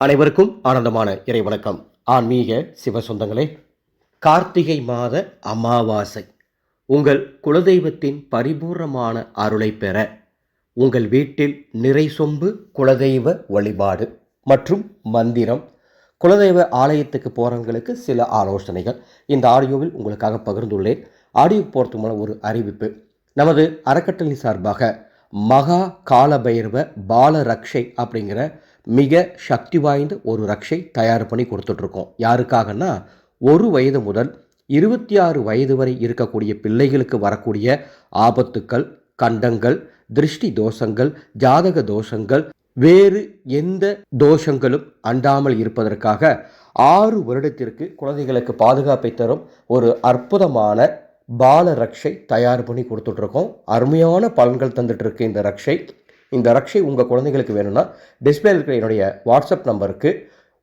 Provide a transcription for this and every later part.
அனைவருக்கும் ஆனந்தமான இறை வணக்கம். ஆன்மீக சிவ சொந்தங்களே கார்த்திகை மாத அமாவாசை. உங்கள் குலதெய்வத்தின் பரிபூர்ணமான அருளை பெற உங்கள் வீட்டில் நிறை சொம்பு குலதெய்வ வழிபாடு மற்றும் மந்திரம் குலதெய்வ ஆலயத்துக்கு போகிறவங்களுக்கு சில ஆலோசனைகள். இந்த ஆடியோவில் உங்களுக்காக பகிர்ந்துள்ளேன். ஆடியோ போகிறதுக்கு மூலம் ஒரு அறிவிப்பு. நமது அறக்கட்டளை சார்பாக மகா காலபைரவ பால ரக்ஷை அப்படிங்கிற மிக சக்தி வாய்ந்த ஒரு ரக்ஷை தயார் பண்ணி கொடுத்துட்ருக்கோம். யாருக்காகன்னா ஒரு வயது முதல் இருபத்தி ஆறு வயது வரை இருக்கக்கூடிய பிள்ளைகளுக்கு வரக்கூடிய ஆபத்துக்கள் கண்டங்கள் திருஷ்டி தோஷங்கள் ஜாதக தோஷங்கள் வேறு எந்த தோஷங்களும் அண்டாமல் இருப்பதற்காக ஆறு வருடத்திற்கு குழந்தைகளுக்கு பாதுகாப்பை தரும் ஒரு அற்புதமான பால ரக்ஷை தயார் பண்ணி கொடுத்துட்ருக்கோம். அருமையான பலன்கள் தந்துட்டுருக்கு இந்த ரக்ஷை. இந்த ரக்ஷை உங்கள் குழந்தைகளுக்கு வேணும்னா டிஸ்பிளே இருக்கிற என்னுடைய வாட்ஸ்அப் நம்பருக்கு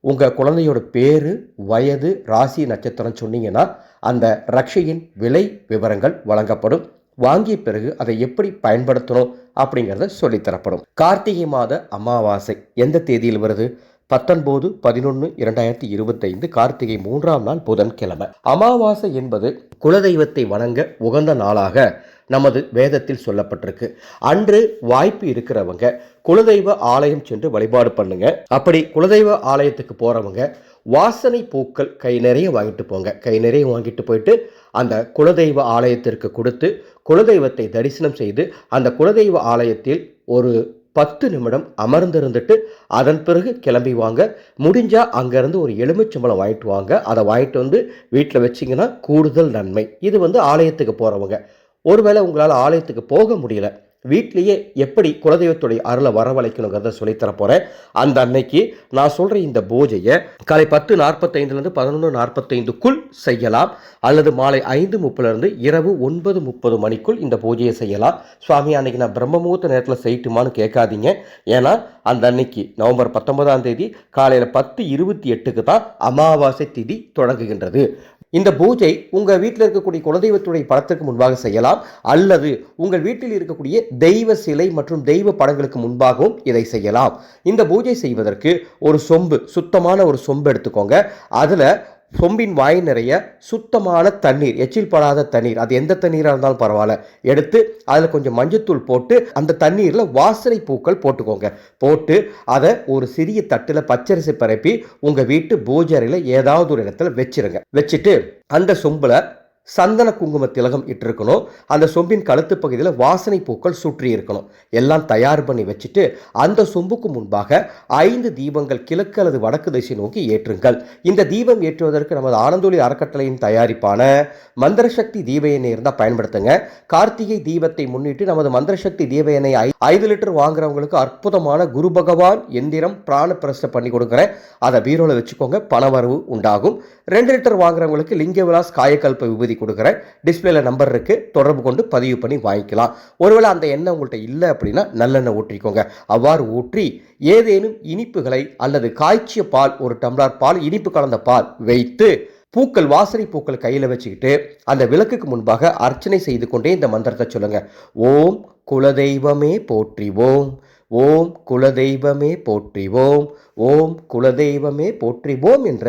உங்கள் குழந்தையோட பேர் வயது ராசி நட்சத்திரம் சொன்னீங்கன்னா அந்த ரக்ஷையின் விலை விவரங்கள் வழங்கப்படும். வாங்கிய பிறகு அதை எப்படி பயன்படுத்தணும் அப்படிங்கிறத சொல்லித்தரப்படும். கார்த்திகை மாத அமாவாசை எந்த தேதியில் வருது? பத்தொன்பது பதினொன்று இரண்டாயிரத்தி இருபத்தைந்து கார்த்திகை மூன்றாம் நாள் புதன்கிழமை. அமாவாசை என்பது குலதெய்வத்தை வணங்க உகந்த நாளாக நமது வேதத்தில் சொல்லப்பட்டிருக்கு. அன்று வாய்ப்பு இருக்கிறவங்க குலதெய்வ ஆலயம் சென்று வழிபாடு பண்ணுங்க. அப்படி குலதெய்வ ஆலயத்துக்கு போறவங்க வாசனை பூக்கள் கை நிறைய வாங்கிட்டு போங்க. கை நிறைய வாங்கிட்டு போயிட்டு அந்த குலதெய்வ ஆலயத்திற்கு கொடுத்து குலதெய்வத்தை தரிசனம் செய்து அந்த குலதெய்வ ஆலயத்தில் ஒரு பத்து நிமிடம் அமர்ந்திருந்துட்டு அதன் பிறகு கிளம்பி வாங்க. முடிஞ்சால் அங்கேருந்து ஒரு எலுமிச்சம்பழம் வாங்கிட்டு வாங்க. அதை வாங்கிட்டு வந்து வீட்டில் வச்சிங்கன்னா கூடுதல் நன்மை. இது வந்து ஆலயத்துக்கு போகிறவங்க ஒருவேளை உங்களால் ஆலயத்துக்கு போக முடியல வீட்லேயே எப்படி குலதெய்வத்துடைய அருளை வரவழைக்கணுங்கிறத சொல்லித்தர போகிறேன் அந்த அன்னைக்கு நான் சொல்கிற இந்த பூஜையை காலை பத்து நாற்பத்தைந்துலேருந்து பதினொன்று நாற்பத்தைந்துக்குள் செய்யலாம். அல்லது மாலை ஐந்து முப்பதுலேருந்து இரவு ஒன்பது முப்பது மணிக்குள் இந்த பூஜையை செய்யலாம். சுவாமி அன்னைக்கு நான் பிரம்ம முகூர்த்த நேரத்தில் செய்யட்டுமான்னு கேட்காதீங்க. ஏன்னா அந்த அன்னைக்கு நவம்பர் பத்தொன்பதாம் தேதி காலையில் பத்து இருபத்தி எட்டுக்கு தான் அமாவாசை திதி தொடங்குகின்றது. இந்த பூஜை உங்கள் வீட்டில் இருக்கக்கூடிய குலதெய்வத்துடைய படத்திற்கு முன்பாக செய்யலாம் அல்லது உங்கள் வீட்டில் இருக்கக்கூடிய தெய்வ சிலை மற்றும் தெய்வ படங்களுக்கு முன்பாகவும் இதை செய்யலாம். இந்த பூஜை செய்வதற்கு ஒரு சொம்பு சுத்தமான ஒரு சொம்பு எடுத்துக்கோங்க. அதில் சொம்பின் வாய் நிறைய சுத்தமான தண்ணீர் எச்சில் படாத தண்ணீர். அது எந்த தண்ணீராக இருந்தாலும் பரவாயில்ல. எடுத்து அதில் கொஞ்சம் மஞ்சத்தூள் போட்டு அந்த தண்ணீரில் வாசனை பூக்கள் போட்டுக்கோங்க. போட்டு அதை ஒரு சிறிய தட்டில் பச்சரிசி பரப்பி உங்கள் வீட்டு பூஜரையில் ஏதாவது ஒரு இடத்துல வச்சிருங்க. வச்சுட்டு அந்த சொம்பில் சந்தன குங்கும திலகம் இட்டிருக்கணும். அந்த சொம்பின் கழுத்து பகுதியில் வாசனை பூக்கள் சுற்றி இருக்கணும். எல்லாம் தயார் பண்ணி வச்சுட்டு அந்த சொம்புக்கு முன்பாக ஐந்து தீபங்கள் கிழக்கு அல்லது வடக்கு திசை நோக்கி ஏற்றுங்கள். இந்த தீபம் ஏற்றுவதற்கு நமது ஆனந்தொலி அறக்கட்டளையின் தயாரிப்பான மந்திரசக்தி தீப எண்ணெய் இருந்தால் பயன்படுத்துங்க. கார்த்திகை தீபத்தை முன்னிட்டு நமது மந்திரசக்தி தீப எண்ணெய் ஐ- ஐந்து லிட்டர் வாங்குறவங்களுக்கு அற்புதமான குரு பகவான் எந்திரம் பிராண பிரஸ்ட பண்ணி கொடுக்குறேன். அதை பீரோவில் வச்சுக்கோங்க பணவரவு உண்டாகும். ரெண்டு லிட்டர் வாங்குறவங்களுக்கு லிங்க விலாஸ் காயக்கல்ப விபூதி கொடுக்குறேன். டிஸ்பிளேல நம்பர் இருக்கு. தொடர்பு கொண்டு பதிவு பண்ணி வாங்கிக்கலாம். ஒருவேளை அந்த எண்ணெய் உங்கள்கிட்ட இல்லை அப்படின்னா நல்லெண்ணெய் ஊற்றிக்கோங்க. அவ்வாறு ஊற்றி ஏதேனும் இனிப்புகளை அல்லது காய்ச்சிய பால் ஒரு டம்ளர் பால் இனிப்பு கலந்த பால் வைத்து பூக்கள் வாசனை பூக்கள் கையில் வச்சுக்கிட்டு அந்த விளக்குக்கு முன்பாக அர்ச்சனை செய்து கொண்டே இந்த மந்திரத்தை சொல்லுங்க. ஓம் குலதெய்வமே போற்றிவோம் ஓம் குலதெய்வமே போற்றிவோம் ஓம் குலதெய்வமே போற்றிவோம் என்ற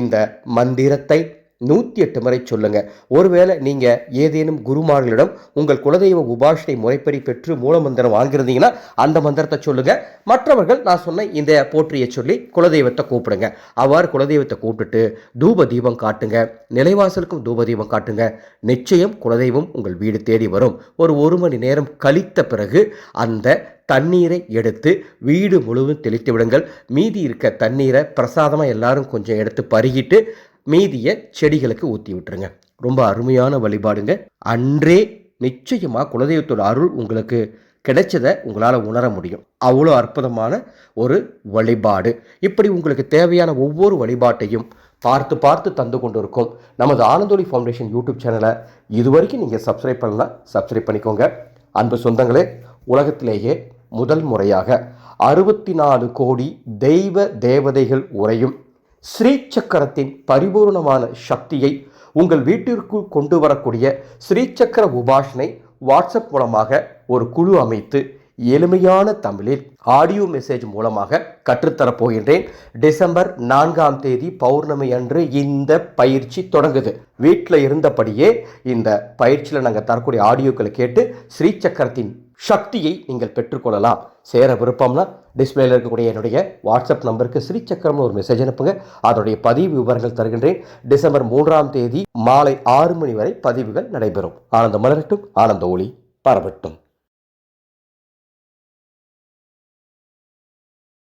இந்த மந்திரத்தை நூற்றி எட்டு முறை சொல்லுங்க. ஒருவேளை நீங்கள் ஏதேனும் குருமார்களிடம் உங்கள் குலதெய்வ உபாஷனை முறைப்படி பெற்று மூலமந்திரம் வாங்கியிருந்தீங்கன்னா அந்த மந்திரத்தை சொல்லுங்க. மற்றவர்கள் நான் சொன்ன இந்த போற்றியை சொல்லி குலதெய்வத்தை கூப்பிடுங்க. அவ்வாறு குலதெய்வத்தை கூப்பிட்டுட்டு தூப தீபம் காட்டுங்க. நிலைவாசலுக்கும் தூப தீபம் காட்டுங்க. நிச்சயம் குலதெய்வம் உங்கள் வீடு தேடி வரும். ஒரு ஒரு மணி நேரம் கழித்த பிறகு அந்த தண்ணீரை எடுத்து வீடு முழுவதும் தெளித்து விடுங்கள். மீதி இருக்க தண்ணீரை பிரசாதமாக எல்லாரும் கொஞ்சம் எடுத்து பருகிட்டு மீதியை செடிகளுக்கு ஊற்றி விட்டுருங்க. ரொம்ப அருமையான வழிபாடுங்க. அன்றே நிச்சயமாக குலதெய்வத்தோட அருள் உங்களுக்கு கிடைச்சதை உங்களால் உணர முடியும். அவ்வளோ அற்புதமான ஒரு வழிபாடு. இப்படி உங்களுக்கு தேவையான ஒவ்வொரு வழிபாட்டையும் பார்த்து பார்த்து தந்து கொண்டு இருக்கும் நமது ஆனந்தோலி ஃபவுண்டேஷன் யூடியூப் சேனலை இதுவரைக்கும் நீங்கள் சப்ஸ்கிரைப் பண்ணலாம் சப்ஸ்கிரைப் பண்ணிக்கோங்க. அன்பு சொந்தங்களே உலகத்திலேயே முதல் முறையாக அறுபத்தி நாலு கோடி தெய்வ தேவதைகள் உரையும் ஸ்ரீ சக்கரத்தின் பரிபூர்ணமான சக்தியை உங்கள் வீட்டிற்குள் கொண்டு வரக்கூடிய ஸ்ரீ சக்கர உபாஷனை வாட்ஸ்அப் மூலமாக ஒரு குழு அமைத்து எளிமையான தமிழில் ஆடியோ மெசேஜ் மூலமாக கற்றுத்தரப் போகின்றேன். டிசம்பர் நான்காம் தேதி பௌர்ணமி அன்று இந்த பயிற்சி தொடங்குது. வீட்டில் இருந்தபடியே இந்த பயிற்சியில் நாங்கள் தரக்கூடிய ஆடியோக்களை கேட்டு ஸ்ரீசக்கரத்தின் சக்தியை நீங்கள் பெற்றுக்கொள்ளலாம். சேர விருப்பம்னா டிஸ்பிளேல இருக்கக்கூடிய என்னுடைய வாட்ஸ்அப் நம்பருக்கு ஸ்ரீசக்கரம்னு ஒரு மெசேஜ் அனுப்புங்க. அதனுடைய பதிவு விவரங்கள் தருகின்றேன். டிசம்பர் மூன்றாம் தேதி மாலை ஆறு மணி வரை பதிவுகள் நடைபெறும். ஆனந்த மலரட்டும் ஆனந்த ஒளி பரவட்டும்.